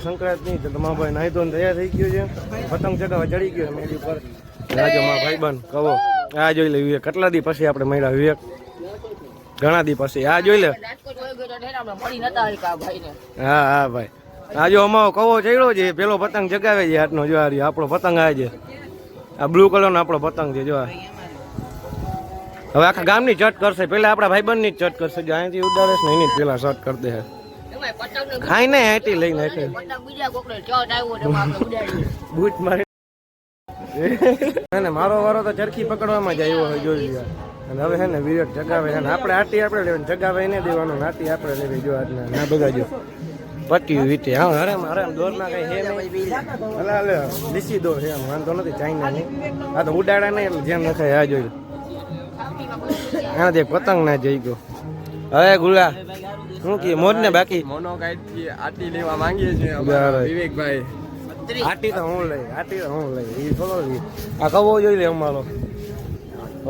સંક્રાંત નહીં તો તમારો ભાઈ નાહી તૈયાર થઈ ગયો છે. પતંગ ચગાવવા ચડી ગયો મેરી પર રાજો માં ભાઈ બન કહો. આ જોઈ લે વિવેક કેટલા દી પછી આપણે મળ્યા વિવેક? ઘણા દી પછી. આ જોઈ લે. હા હા ભાઈ. આજે અમારો કવો ચડ્યો છે પેલો પતંગ ચગાવે છે હાથનો જો આ. આપણો પતંગ આવે છે. આ બ્લુ કલરનો આપણો પતંગ છે જો આ. હવે આખા ગામની ચટ કરશે. પેલા આપણા ભાઈબંધની જ ચટ કરશે. જો અહીંથી ઉડાડે ને, એની પેલા શર્ટ કરી દે. ખાઈ ને હેટી લઈને ઉડાડીએ બૂટ મારી. મારો વારો તો ચરખી પકડવામાં જ આવ્યો હોય, જોઈ લ્યો. અને હવે છે ને વિવેક જગાવે છે આપણે આટી આપણે લેવાની. જગાવે એને દેવાનું આટી આપણે લેવી જો આજના. ના બધા જો પટ્યું વીતે હા અરે મારે આમ દોરમાં કઈ હે નહીં. અલા, અલે, લીસી દો આમ. વાંધો નથી, ચાઇના નહીં. આ તો ઉડાડા નહીં, એટલે જેમ નખાય, આ જોઈ આનાથી પતંગ ના જઈ ગયો. હવે ગુલા શું કે મોજ ને બાકી? મોનોકાઇટથી આટી લેવા માંગીએ છીએ અમારા વિવેકભાઈ. આટી તો હું લઈ આટી તો હું લઈ એ થોડો આ કવો જોઈ લે અમારો.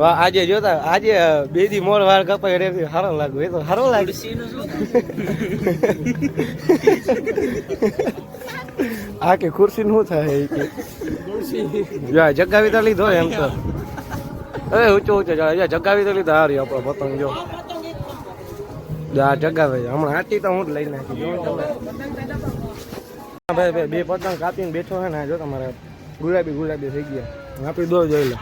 વાહ આજે જોતા આજે બે દી મોર વાર કપાઈ રે સારો લાગુ એ તો સારો લાગે. આ કે ખુરશી નું થાય એ કે? જા જગાવી તો લીધો એમ તો. અરે ઊંચો ઊંચો જા જા જગાવી તો લીધા હારી આપણો પતંગ જો. જા જગાવે છે. હમણાં આટી તો હું જ લઈ નાખી જો તમે. ભાઈ ભાઈ બે પતંગ કાપીને બેઠો છે ને જો તમારે. ગુલાબી ગુલાબી થઈ ગયા. આપી દો જોઈ લો.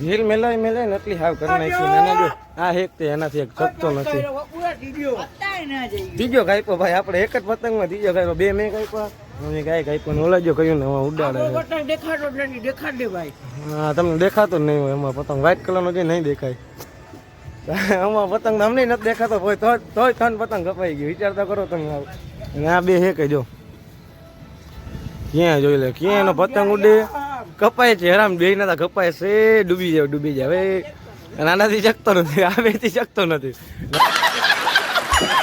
હીલ મેલાય મેલાય એટલી હાવ કરી નાખી ને જો આ એક તે એનાથી એક શકતો નથી. ત્રીજો ગાયપો ભાઈ આપણે એક જ પતંગમાં ત્રીજો ગાયપો બે મેં કાપ્યા અમે કાંઈ કાપ્યો ને ઓલા કહ્યું ને ઉડાડે છે. હા, તમને દેખાતો નહીં હોય એમાં પતંગ. વ્હાઈટ કલરનો જે નહીં દેખાય. આમાં પતંગ અમને નથી દેખાતો હોય તોય ત્રણ પતંગ કપાઈ ગયું વિચારતા કરો તમે અને આ બે હે કે જો. ક્યાં જોઈ લે ક્યાં એનો પતંગ ઉડે? કપાય છે, હેરામ બે ના કપાય છે, ડૂબી જાય ડૂબી જાય. હવે આનાથી શકતો નથી, આ બેથી શકતો નથી.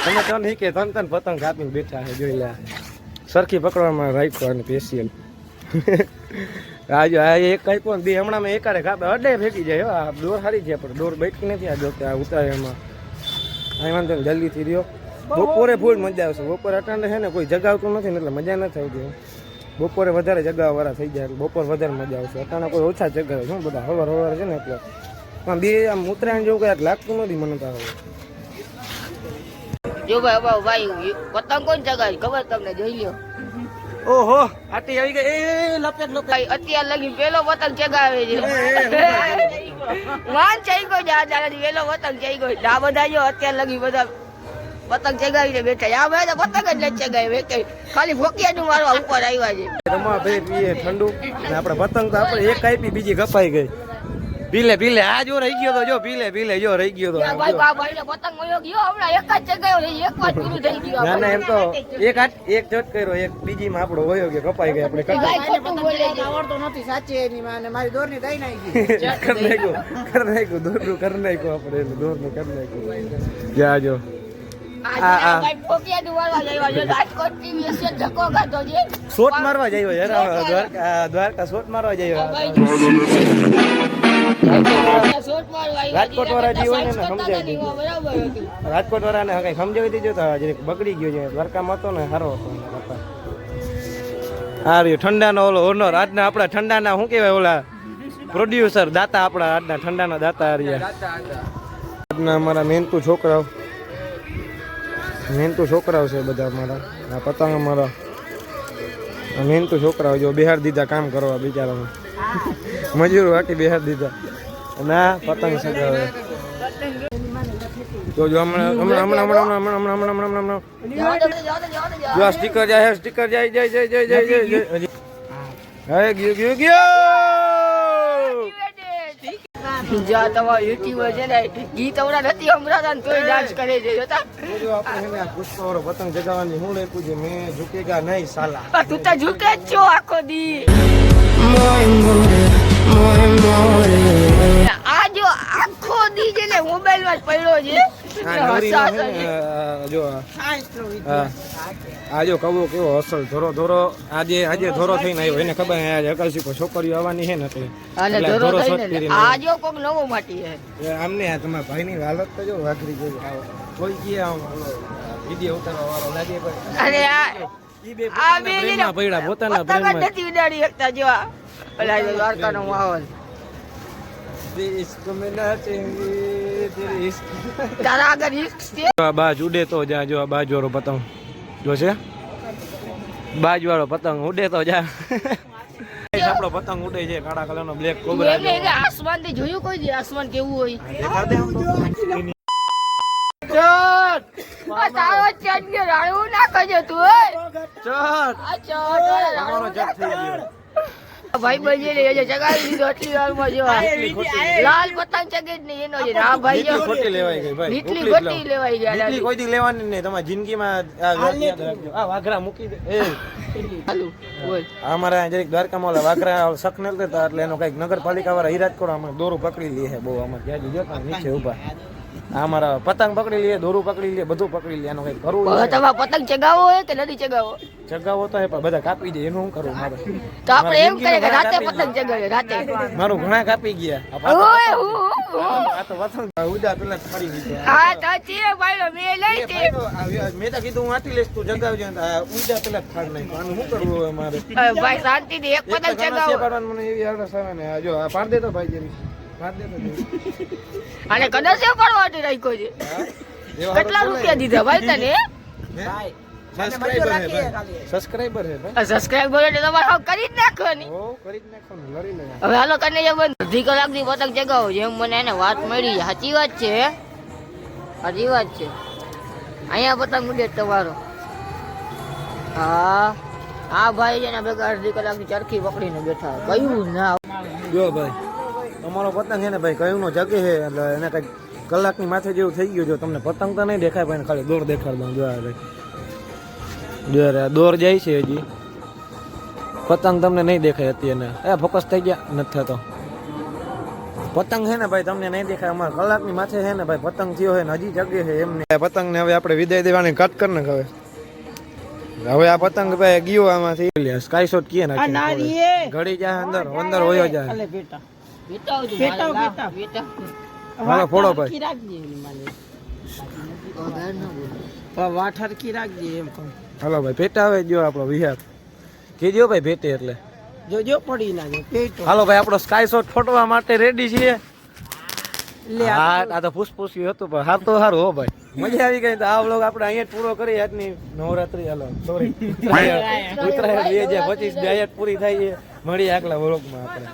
તમે ત્રણ હીકે ત્રણ ત્રણ પતંગ કાપીને બેઠા છે, જોઈ લે. સરખી પકડવામાં રાખ્યો અને પેશિયલ આજે આ એક કઈ પણ બે હમણાં મેં એકારે કાપે અડે ફેંકી જાય હો. આ દોર સારી છે પણ દોર બેઠી નથી આ જોકે આ ઉતારે એમાં. અહીં વાંધો નહીં, જલ્દીથી રહ્યો. બપોરે ફૂલ મજા આવશે. બપોરે અટાણે છે ને કોઈ જગાવતું નથી ને એટલે મજા નથી આવતી બપોરે વધારે જગાવવાળા થઈ જાય બપોરે બપોર વધારે મજા આવશે. અટાણે કોઈ ઓછા જગાવે શું બધા હવાર હવાર છે ને એટલે. પણ બે આમ ઉત્તરાયણ જેવું કઈ લાગતું નથી મને તો જો ભાઈ ભાઈ પતંગ કોણ ચગાવી ખબર તમને જોઈ લ્યો. ઓહો. આટી આવી ગઈ. એ લપેટ લપેટ. ભાઈ અત્યાર લગી પેલો વતન ચગાવે છે. વાન ચઈ ગયો જા આ વેલો પેલો પતંગ ચઈ ગયો. આ બધા જો અત્યાર લગી બધા પતંગ ચગાવીને બેઠા છે. આ મેં પતંગ જ નથી ચગાવી એક ખાલી ફોકિયા નું મારવા ઉપર આવ્યા છે. રમવા ભાઈ પીએ ઠંડુ. અને આપણે પતંગ તો આપણે એક આપી બીજી કપાઈ ગઈ. પીલે ભીલે આ જો રહી ગયો તો જો ભીલે ભીલે જો રહી ગયો તો. પતંગ ગયો એક જ જગ્યાએ એક જ પૂરું થઈ ગયું. ના ના એમ તો એક એક જટ કર્યો એક બીજી માં આપણો વયો ગયો કપાઈ ગયો આપણે. કપાઈ આવડતો નથી સાચી એની માને મારી દોરની દઈ નાખી. કર નાખ્યો કર નાખ્યો દોરનું કર નાખ્યો આપણે એનું દોરનું કર નાખ્યો. જા જો. શોટ મારવા જાય દ્વારકા શોટ મારવા જાય રાજકોટ વાળા જે હોય ને સમજાવી દીધું. નથી, બરાબર હતું. રાજકોટ વાળાને કઈ સમજાવી દીધું તો જરીક બગડી ગયો છે. દ્વારકામાં હતો ને સારો હતો. આ ઠંડાનો ઓલો ઓનર આજના આપણા ઠંડાના શું કહેવાય ઓલા પ્રોડ્યુસર દાતા આપણા આજના ઠંડાના દાતા હાર્યા આજના અમારા મહેનતુ છોકરાઓ. મહેનતુ છોકરાઓ છે બધા અમારા. આ પતંગ અમારા. મહેનતુ છોકરાઓ જો બિહાર દીધા કામ કરવા બિચારાને મજૂર વાટી બિહાર દીધા. અને આ પતંગ સગાવે જો જો હમણાં હમણાં હમણાં હમણાં હમણાં હમણાં હમણાં હમણાં હમણાં જવા દો, જવા દો, જવા દો, જવા દો. જો આ સ્ટીકર જાય સ્ટીકર જાય જાય જાય જાય જાય જાય જાય હજી. હવે ગયો ગયો ગયો જ્યાં તમારો યુટ્યુબર છે ને ગીત હમણાં નથી સંભળાતા ને તોય ડાન્સ કરે છે જોતા જો આપણે છે ને આ પુષ્પવાળો પતંગ જગાવવાની હું લખ્યું છે મેં ઝૂકેગા નહીં સાલા પણ તું તો ઝૂકે જ છો આખો દી આ જો આખો દી છે ને મોબાઈલમાં જ પડ્યો છે ને, જો આ. જો કવો કેવો અસલ ધોરો ધોરો આજે આજે ધોરો થઈને આવ્યો એને ખબર હે આજે અકાલસી પર છોકરીઓ આવવાની છે ને એટલે અને ધોરો ધોરો થઈને આ જો કોક નવો માટી છે. આમને આ તમારા ભાઈની હાલત તો જો વાઘરી જેવી આવો. કોઈ કે આમ વીડિયો ઉતારવા વાળો લાગે અરે આ આ પોતાના બે પોતાના પ્રેમમાં. નથી ઉડાડી શકતા જો ઓલા દ્વારકાનો માહોલ. તેરી ઇશ્ક મેં નાચેંગે, તેરી ઇશ્ક તારા આગળ રિસ્ક છે આ બાજ ઉડે તો જા જો આ બાજ વાળો પતંગ જો છે બાજ વાળો પતંગ ઉડે તો જા આપણો પતંગ ઉડે છે કાળા કલરનો બ્લેક કોબરા એમને એટલે આસમાનથી જોયું કોઈ દી આસમાન કેવું હોય દેખાડે આમ તો આ તારો ચટ ગયો રાણું ના કરજો તું ઓય. ચટ આ ચટ વાળા તમારો રાણું ચટ ના થઈ કરજો. ગયો ભાઈ બજે રે જે ચગાવી દીધો આટલી વારમાં જો લાલ પતંગ ચગે જ નહીં એનો જ આ ભાઈ જો ખોટી લેવાઈ ગઈ ભાઈ નીકળી ખોટી લેવાઈ ગઈ નીકળી કોઈ દી લેવાની નહીં તમારી જિંદગીમાં આ વાત યાદ રાખજો. આ વાઘરા મૂકી દે. એ. હાલું બોલ. અમારા જરીક દ્વારકામાં ઓલા વાઘરા શક ન એટલે એનો કંઈક નગરપાલિકા વાળા હિરાજકોટ અમે દોરું પકડી લઈએ બહુ અમારે ત્યાં જોતા નીચે ઊભા અમારા પતંગ પકડી લઈએ દોરું પકડી લઈએ બધું પકડી લઈએ એનું કઈ કરવું તમારે પતંગ ચગાવો હોય કે નથી ચગાવો? ચગાવો તો હે પણ બધા કાપી જાય એનું હું કરું મારે? તો આપણે એમ કરીએ કે રાતે પતંગ ચગાવીએ રાતે. મારું ઘણા કાપી ગયા. આ હું હું. તો પતંગ. ઉદા પેલા ફરી દીધા હા તો છે ભાઈ મેં લઈ તે મે તો કીધું હું આટી લેસ તું જગાવજો. ઉદા પેલા ફાડ નાખ્યો. આનું શું કરવું હવે મારે? ભાઈ શાંતિથી એક એક પતંગ ચગાવો. મને એવી આળસ આવે ને. જો આ પાડ દે તો ભાઈ જેવી. અને કદાચ એ પણ વાટી રાખ્યો છે. કેટલા રૂપિયા દીધા ભાઈ તને? સબસ્ક્રાઇબર હે? ભાઈ સબસ્ક્રાઇબર એટલે તમારે હવે કરી જ નાખવાની. કરી જ નાખવાનું લડી લેવા હવે હાલો કને જે બંધ અડધી કલાકની પતંગ ચગાવો જેમ મને એને વાત મળી. સાચી વાત છે સાચી વાત છે. અહીંયા પતંગ ઉડે જ તમારો. હા. હા ભાઈ છે ને ભેગા અડધી કલાકની ચરખી પકડીને બેઠા કયું ના જો ભાઈ. અમારો પતંગ છે ને ભાઈ કયું નો જગે છે એટલે એને કંઈક કલાકની માથે જેવું થઈ ગયું જો તમને પતંગ તો નહીં દેખાય પણ ખાલી દોર દેખાડ દઉં જો ભાઈ. જોયા દોર જાય છે હજી. પતંગ તમને નહીં દેખાય અત્યારે એ ફોકસ થઈ ગયા. નથી થતો. પતંગ છે ને ભાઈ તમને નહીં દેખાય. અમારે કલાકની માથે છે ને ભાઈ પતંગ થયો છે ને હજી જગે છે એમને. પતંગ ને હવે આપણે વિદાય દેવાની કટ કર ને હવે. હવે આ પતંગ ભાઈ ગયો આમાંથી. સ્કાય શોટ કીએ ના ઘડી જાય અંદર અંદર હોયો જાય બેટા. હાલો ફોડો ભાઈ. વાટ રાખજે એમ કહું. હાલો ભાઈ જો આપણો વિહાર. કેજો ભાઈ ભેટે એટલે. જોજો પડી ના જાય પેટો હાલો ભાઈ આપણો સ્કાય શોટ ફોટવા માટે રેડી છીએ. લે હા આ તો ફૂસફૂસ્યું હતું પણ હાર તો સારું હો ભાઈ. મજા આવી ગઈ તો આ વ્લોગ આપણે અહીંયા પૂરો કરી આજની નવરાત્રી. હાલો સોરી ઉત્તરાયણ બે હજાર પચીસ બે પૂરી થાય છે. મળીએ આગલા વ્લોગમાં આપણે.